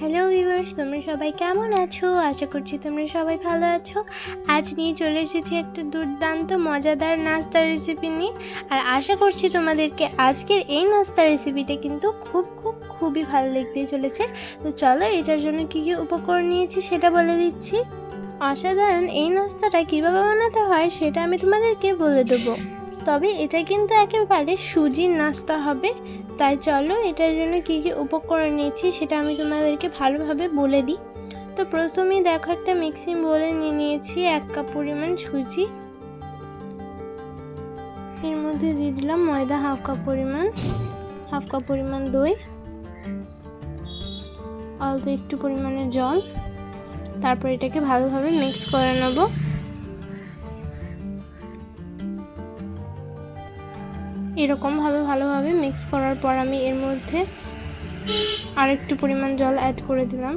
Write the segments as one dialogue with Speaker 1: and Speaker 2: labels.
Speaker 1: Hello viewers তোমরা সবাই কেমন আছো? আশা করছি তোমরা সবাই ভালো আছো। আজ নিয়ে চলে এসেছি একটা দুর্দান্ত, মজাদার নাস্তার রেসিপি নিয়ে। আর আশা করছি তোমাদেরকে আজকের এই নাস্তার রেসিপিটা কিন্তু খুব খুব, খুবই ভালো লাগতে চলেছে। তো চলো, এটার জন্য কী কী উপকরণ নিয়েছি সেটা বলে দিচ্ছি। অসাধারণ এই নাস্তাটা কীভাবে বানাতে হয় সেটা আমি তোমাদেরকে বলে দেবো। তবে এটা কিন্তু একেবারে সুজির নাস্তা হবে। তাই চলো, এটার জন্য কী কী উপকরণ নিয়েছি সেটা আমি তোমাদেরকে ভালোভাবে বলে দিই। তো প্রথমেই দেখো একটা মিক্সিং বলে নিয়ে নিয়েছি এক কাপ পরিমাণ সুজি। এর মধ্যে দিয়ে দিলাম ময়দা হাফ কাপ পরিমাণ, হাফ কাপ পরিমাণ দই, অল্প একটু পরিমাণে জল। তারপর এটাকে ভালোভাবে মিক্স করে নেব। এরকমভাবে ভালোভাবে মিক্স করার পর আমি এর মধ্যে আর একটু পরিমাণ জল অ্যাড করে দিলাম।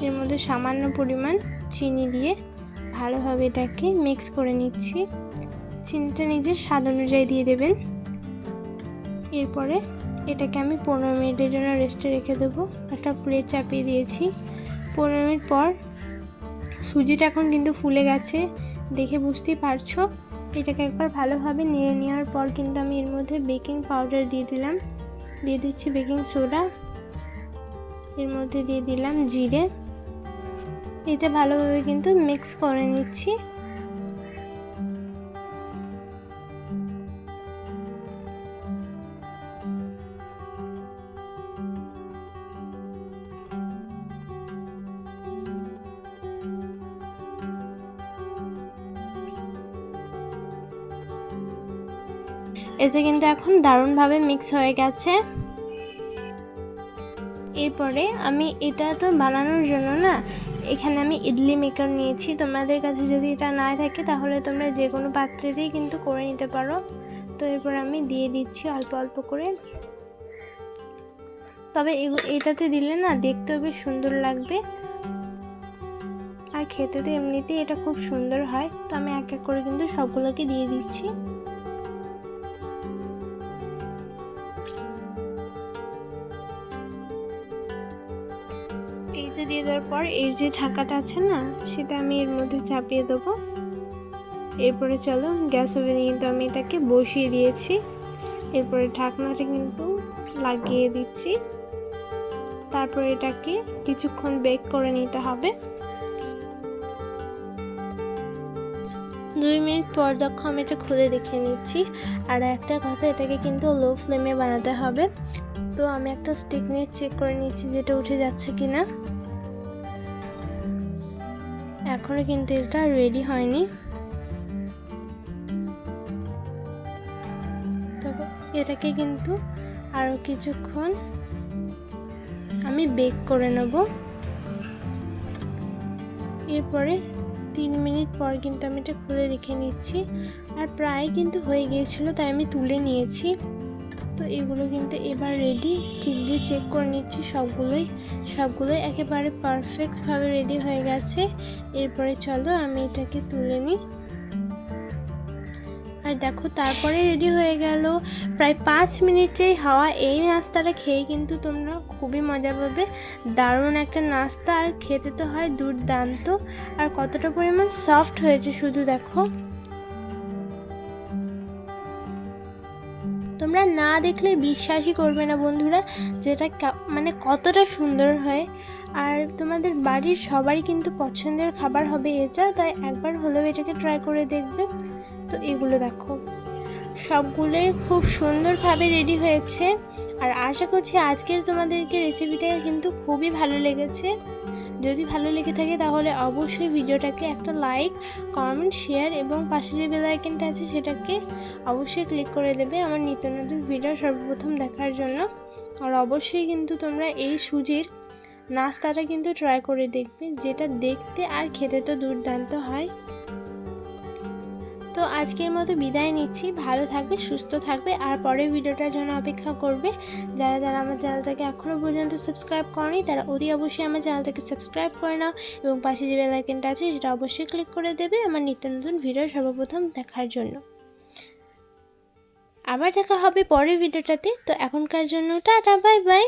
Speaker 1: এর মধ্যে সামান্য পরিমাণ চিনি দিয়ে ভালোভাবে এটাকে মিক্স করে নিচ্ছি। চিনিটা নিজের স্বাদ অনুযায়ী দিয়ে দেবেন। এরপরে এটাকে আমি পনেরো মিনিটের জন্য রেস্টে রেখে দেবো। একটা প্লেট চাপিয়ে দিয়েছি। পনেরো মিনিট পর সুজিটা এখন কিন্তু ফুলে গেছে। দেখে বুঝতেই পারছ এটাকে একবার ভালোভাবে নিয়ে নেওয়ার পর কিন্তু আমি এর মধ্যে বেকিং পাউডার দিয়ে দিলাম। দিয়ে দিচ্ছি বেকিং সোডা। এর মধ্যে দিয়ে দিলাম জিরে। এটা ভালোভাবে কিন্তু মিক্স করে নিচ্ছি। এতে কিন্তু এখন দারুণভাবে মিক্স হয়ে গেছে। এরপরে আমি এটা তো বানানোর জন্য না, এখানে আমি ইডলি মেকার নিয়েছি। তোমাদের কাছে যদি এটা না থাকে তাহলে তোমরা যে কোনো পাত্রেতেই কিন্তু করে নিতে পারো। তো এরপর আমি দিয়ে দিচ্ছি অল্প অল্প করে। তবে এটাতে দিলে না দেখতেও বেশ সুন্দর লাগবে। আর খেতে তো এমনিতেই এটা খুব সুন্দর হয়। তো আমি এক এক করে কিন্তু সবগুলোকে দিয়ে দিচ্ছি। এইটা দিয়ে দেওয়ার পর এর যে ঢাকাটা আছে না, সেটা আমি এর মধ্যে চাপিয়ে দেবো। এরপরে চলো, গ্যাস ওভেনে কিন্তু আমি এটাকে বসিয়ে দিয়েছি। এরপরে ঢাকনাটা কিন্তু লাগিয়ে দিচ্ছি। তারপর এটাকে কিছুক্ষণ বেক করে নিতে হবে। দুই মিনিট পর যখন আমি এটা খুলে দেখে নিচ্ছি, আর একটা কথা, এটাকে কিন্তু লো ফ্লেমে বানাতে হবে। তো আমি একটা স্টিক নিয়ে চেক করে নিচ্ছি যেটা উঠে যাচ্ছে কি না এখনও কিন্তু এটা রেডি হয়নি। এটাকে কিন্তু আরও কিছুক্ষণ আমি বেক করে নেব। এরপরে তিন মিনিট পর কিন্তু আমি এটা খুলে রেখে নিচ্ছি। আর প্রায় কিন্তু হয়ে গিয়েছিল, তাই আমি তুলে নিয়েছি। তো এগুলো কিন্তু এবার রেডি স্টিক দিয়ে চেক করে নিচ্ছি সবগুলোই। সবগুলোই একেবারে পারফেক্টভাবে রেডি হয়ে গেছে। এরপরে চলো আমি এটাকে তুলে নিই। আর দেখো তারপরে রেডি হয়ে গেল। প্রায় পাঁচ মিনিটেই হাওয়া এই নাস্তাটা খেয়ে কিন্তু তোমরা খুবই মজা পাবে। দারুণ একটা নাস্তা। আর খেতে তো হয় দুর্দান্ত। আর কতটা পরিমাণ সফট হয়েছে শুধু দেখো। তোমরা না দেখলে বিশ্বাসই করবে না বন্ধুরা, যেটা মানে কতটা সুন্দর হয়। আর তোমাদের বাড়ির সবারই কিন্তু পছন্দের খাবার হবে এটা, তাই একবার হলেও এটাকে ট্রাই করে দেখবে। তো এগুলো দেখো। সবগুলোই খুব সুন্দরভাবে রেডি হয়েছে। আর আশা করছি আজকের তোমাদেরকে রেসিপিটা কিন্তু খুবই ভালো লেগেছে। যদি ভালো লেগে থাকে তাহলে অবশ্যই ভিডিওটাকে একটা লাইক কমেন্ট শেয়ার এবং পাশে যে বেলাইকেনটা আছে সেটাকে অবশ্যই ক্লিক করে দেবে আমার নিত্য নতুন ভিডিও সর্বপ্রথম দেখার জন্য। আর অবশ্যই কিন্তু তোমরা এই সুজির নাস্তাটা কিন্তু ট্রাই করে দেখবে, যেটা দেখতে আর খেতে তো দুর্দান্ত হয়। তো আজকের মতো বিদায় নিচ্ছি। ভালো থাকবে, সুস্থ থাকবে। আর পরের ভিডিওটার জন্য অপেক্ষা করবে। যারা যারা আমার চ্যানেলটাকে এখনও পর্যন্ত সাবস্ক্রাইব করেনি, তারা অতি অবশ্যই আমার চ্যানেলটাকে সাবস্ক্রাইব করে নাও এবং পাশে যে বেলাইকেনটা আছে, সেটা অবশ্যই ক্লিক করে দেবে আমার নিত্য নতুন ভিডিও সর্বপ্রথম দেখার জন্য। আবার দেখা হবে পরের ভিডিওটাতে। তো এখনকার জন্য টাটা বাই বাই